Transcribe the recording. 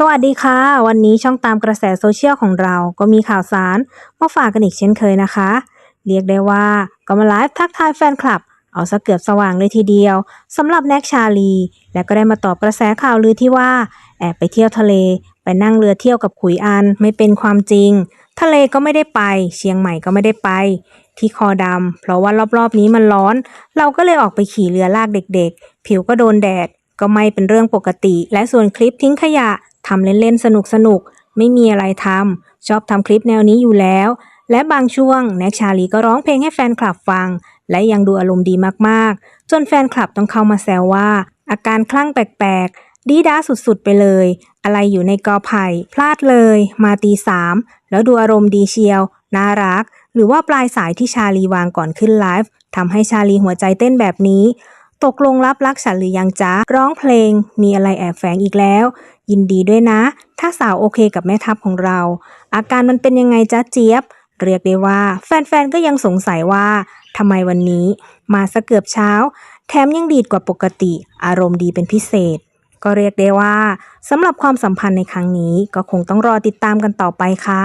สวัสดีค่ะ วันนี้ช่องตามกระแสโซเชียลของเราก็มีข่าวสารมาฝากกันอีกเช่นเคยนะคะ เรียกได้ว่าก็มาไลฟ์ทักทายแฟนคลับ เอาซะเกือบสว่างเลยทีเดียวสำหรับแน็กชาลี และก็ได้มาตอบกระแสข่าวลือที่ว่า แอบไปเที่ยวทะเล ไปนั่งเรือเที่ยวกับขุยอันไม่เป็นความจริง ทะเลก็ไม่ได้ไป เชียงใหม่ก็ไม่ได้ไป ที่คอดำเพราะว่ารอบๆนี้มันร้อน เราก็เลยออกไปขี่เรือลากเด็ก ๆ ผิวก็โดนแดดก็ไม่เป็นเรื่องปกติ และส่วนคลิปทิ้งขยะ ทำเล่นๆ สนุกๆไม่มีอะไรทำชอบทำคลิปแนวนี้อยู่แล้ว และบางช่วงแน็กชาลีก็ร้องเพลงให้แฟนคลับฟัง และยังดูอารมณ์ดีมากๆ จนแฟนคลับต้องเข้ามาแซวว่า อาการคลั่งแปลกๆ ดีด้าสุดๆ ไปเลย อะไรอยู่ในกอไผ่ พลาดเลย มาตีสามแล้วดูอารมณ์ดีเชียว น่ารัก หรือว่าปลายสายที่ชาลีวางก่อนขึ้นไลฟ์ทำให้ชาลีหัวใจเต้นแบบนี้ ตกลงรับรักฉันหรือยังจ๊ะ ร้องเพลง มีอะไรแอบแฝงอีกแล้ว ยินดีด้วยนะ ถ้าสาวโอเคกับแม่ทัพของเรา อาการมันเป็นยังไงจ๊ะเจี๊ยบ เรียกได้ว่า แฟนๆ ก็ยังสงสัยว่าทำไมวันนี้ มาสะเกือบเช้า แถมยังดีดกว่าปกติ อารมณ์ดีเป็นพิเศษ ก็เรียกได้ว่าสำหรับความสัมพันธ์ในครั้งนี้ก็คงต้องรอติดตามกันต่อไปค่ะ